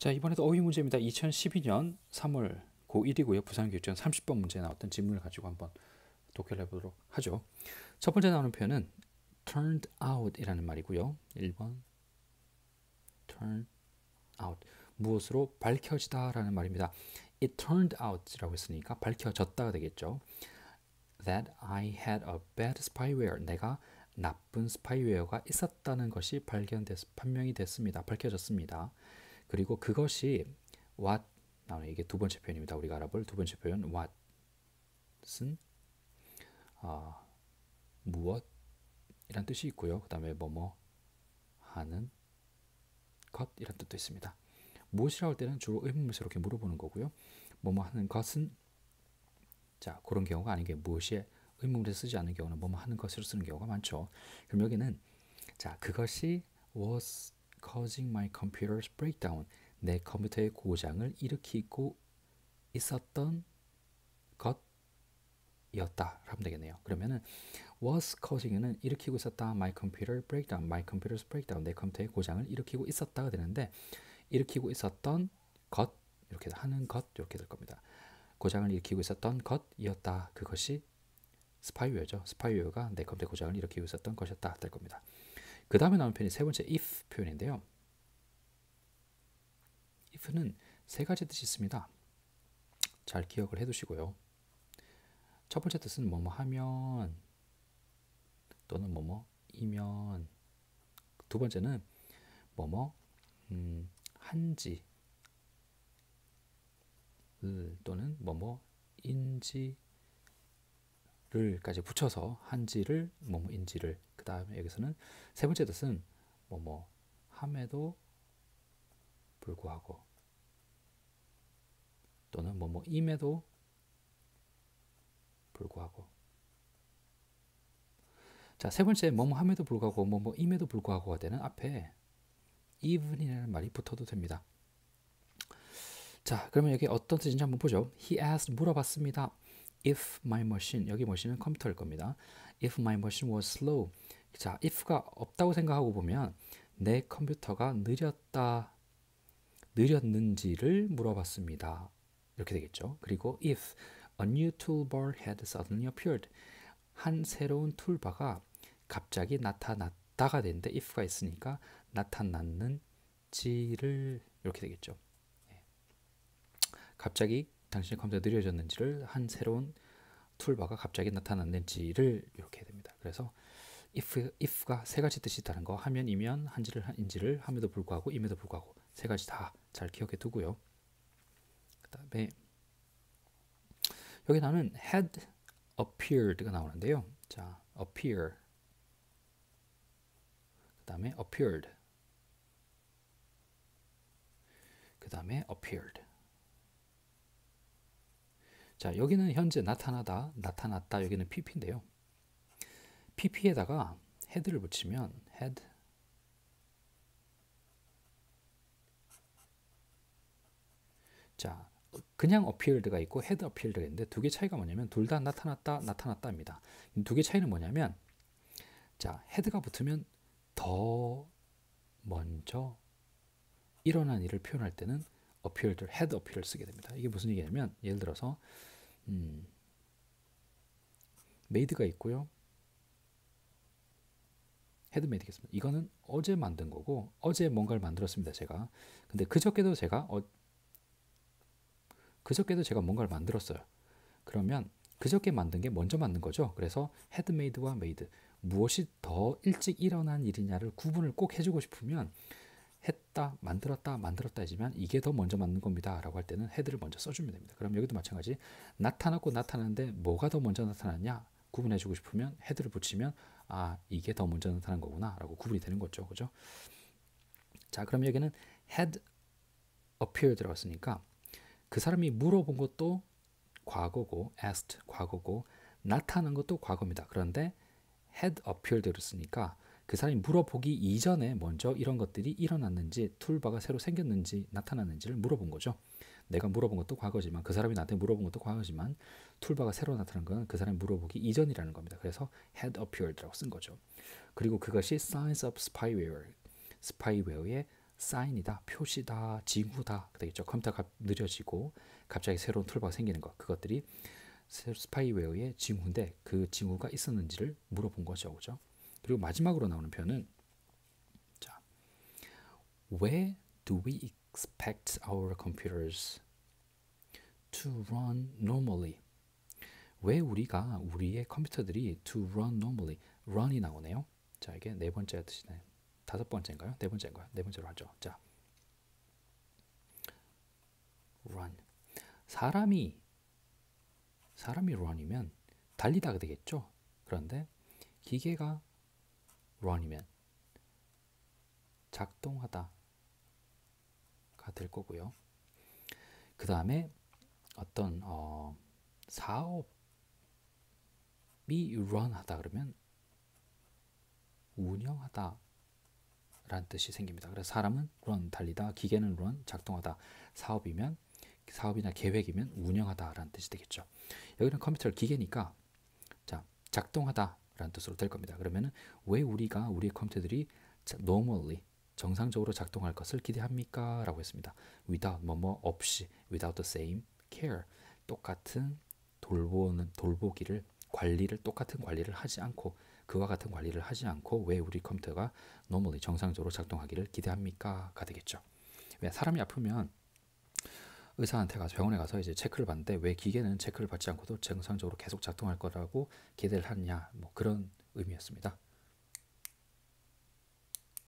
자 이번에도 어휘 문제입니다. 2012년 3월 고1이고요. 부산교육청 30번 문제에 나왔던 질문을 가지고 한번 독해를 해보도록 하죠. 첫 번째 나오는 표현은 turned out이라는 말이고요. 1번 turn out 무엇으로 밝혀지다 라는 말입니다. It turned out이라고 했으니까 밝혀졌다가 되겠죠. That I had a bad spyware. 내가 나쁜 스파이웨어가 있었다는 것이 발견됐, 판명이 됐습니다. 밝혀졌습니다. 그리고 그것이 what 나오는 이게 두 번째 표현입니다. 우리가 알아볼 두 번째 표현 what은 어, 무엇 이란 뜻이 있고요. 그 다음에 뭐뭐 하는 것 이란 뜻도 있습니다. 무엇이라고 할 때는 주로 의문문에서 이렇게 물어보는 거고요. 뭐뭐 하는 것은 자 그런 경우가 아닌 게 무엇이 의문문에 쓰지 않는 경우는 뭐뭐 하는 것으로 쓰는 경우가 많죠. 그럼 여기는 자 그것이 was causing my computer's breakdown 내 컴퓨터의 고장을 일으키고 있었던 것이었다 하면 되겠네요. 그러면은 was causing은 일으키고 있었다 my computer breakdown my computer's breakdown 내 컴퓨터의 고장을 일으키고 있었다가 되는데 일으키고 있었던 것 이렇게 하는 것 이렇게 될 겁니다. 고장을 일으키고 있었던 것이었다. 그것이 스파이웨어죠. 스파이웨어가 내 컴퓨터 고장을 일으키고 있었던 것이었다 될 겁니다. 그 다음에 나온 표현이 세 번째 if 표현인데요. if는 세 가지 뜻이 있습니다. 잘 기억을 해두시고요. 첫 번째 뜻은 뭐뭐 하면 또는 뭐뭐 이면 두 번째는 뭐뭐 음, 한지 또는 뭐뭐인지를까지 붙여서 한지를 뭐뭐인지를 그 다음에 여기서는 세 번째 뜻은 뭐뭐 함에도 불구하고 또는 뭐뭐임에도 불구하고 자, 세 번째 뭐뭐 함에도 불구하고 뭐뭐임에도 불구하고가 되는 앞에 even이라는 말이 붙어도 됩니다. 자, 그러면 여기 어떤 뜻인지 한번 보죠. He asked 물어봤습니다. If my machine 여기 머신은 컴퓨터일 겁니다. If my machine was slow. 자, if가 없다고 생각하고 보면 내 컴퓨터가 느렸다 느렸는지를 물어봤습니다. 이렇게 되겠죠. 그리고 if a new toolbar had suddenly appeared 한 새로운 툴바가 갑자기 나타났다가 되는데 if가 있으니까 나타났는지를 이렇게 되겠죠. 예. 갑자기 당신의 컴퓨터가 느려졌는지를 한 새로운 툴바가 갑자기 나타났는지를 이렇게 됩니다. 그래서 if, if가 세 가지 뜻이 있다는 거. 하면이면 한지를 인지를. 함에도 불구하고 임에도 불구하고 세 가지 다 잘 기억해 두고요. 그 다음에 여기 나는 had appeared가 나오는데요. 자, appear. 그 다음에 appeared. 그 다음에 appeared. 자 여기는 현재 나타나다 나타났다. 여기는 pp인데요 pp에다가 head를 붙이면 head 자 그냥 appeared가 있고 head appeared가 있는데 두 개 차이가 뭐냐면 둘 다 나타났다 나타났다입니다 두 개 차이는 뭐냐면 자 head가 붙으면 더 먼저 일어난 일을 표현할 때는 appeared, had appeared 쓰게 됩니다. 이게 무슨 얘기냐면 예를 들어서 음, made가 있고요. 헤드 메이드겠습니다. 이거는 어제 만든 거고 어제 뭔가를 만들었습니다. 제가. 근데 그저께도 제가 어, 그저께도 제가 뭔가를 만들었어요. 그러면 그저께 만든 게 먼저 만든 거죠. 그래서 헤드메이드와 메이드 무엇이 더 일찍 일어난 일이냐를 구분을 꼭 해주고 싶으면 했다, 만들었다, 만들었다 하지만 이게 더 먼저 만든 겁니다. 라고 할 때는 헤드를 먼저 써주면 됩니다. 그럼 여기도 마찬가지 나타났고 나타났는데 뭐가 더 먼저 나타났냐 구분해주고 싶으면 헤드를 붙이면 아 이게 더 먼저 나타난 거구나 라고 구분이 되는 거죠. 그죠? 자 그럼 여기는 had appear 들어갔으니까 그 사람이 물어본 것도 과거고 asked 과거고 나타난 것도 과거입니다. 그런데 had appeared를 쓰니까 그 사람이 물어보기 이전에 먼저 이런 것들이 일어났는지 툴바가 새로 생겼는지 나타났는지를 물어본 거죠. 내가 물어본 것도 과거지만 그 사람이 나한테 물어본 것도 과거지만 툴바가 새로 나타난 건 그 사람이 물어보기 이전이라는 겁니다. 그래서 had appeared라고 쓴 거죠. 그리고 그것이 signs of spyware, 스파이웨어의 사인이다, 표시다, 징후다 되겠죠. 컴퓨터가 느려지고 갑자기 새로운 툴바가 생기는 것 그것들이 스파이웨어의 징후인데 그 징후가 있었는지를 물어본 거죠, 그죠? 그리고 마지막으로 나오는 표현은 자, Where do we expect our computers to run normally? 왜 우리가 우리의 컴퓨터들이 to run normally run이 나오네요. 자 이게 네 번째 뜻이네. 다섯 번째인가요? 네 번째인가요? 네 번째로 하죠. 자 run 사람이 사람이 run이면 달리다가 되겠죠. 그런데 기계가 run이면 작동하다가 될 거고요. 그 다음에 어떤 어, 사업이 run하다 그러면 운영하다 라는 뜻이 생깁니다. 그래서 사람은 run 달리다, 기계는 run 작동하다, 사업이면 사업이나 계획이면 운영하다라는 뜻이 되겠죠. 여기는 컴퓨터를 기계니까 자 작동하다라는 뜻으로 될 겁니다. 그러면은 왜 우리가 우리 컴퓨터들이 normally 정상적으로 작동할 것을 기대합니까? 라고 했습니다. without 뭐뭐 없이 without the same care 똑같은 돌보는 돌보기를 관리를 똑같은 관리를 하지 않고 그와 같은 관리를 하지 않고 왜 우리 컴퓨터가 normally 정상적으로 작동하기를 기대합니까?가 되겠죠. 왜 사람이 아프면 의사한테 가서 병원에 가서 이제 체크를 받는데 왜 기계는 체크를 받지 않고도 정상적으로 계속 작동할 거라고 기대를 하느냐 뭐 그런 의미였습니다.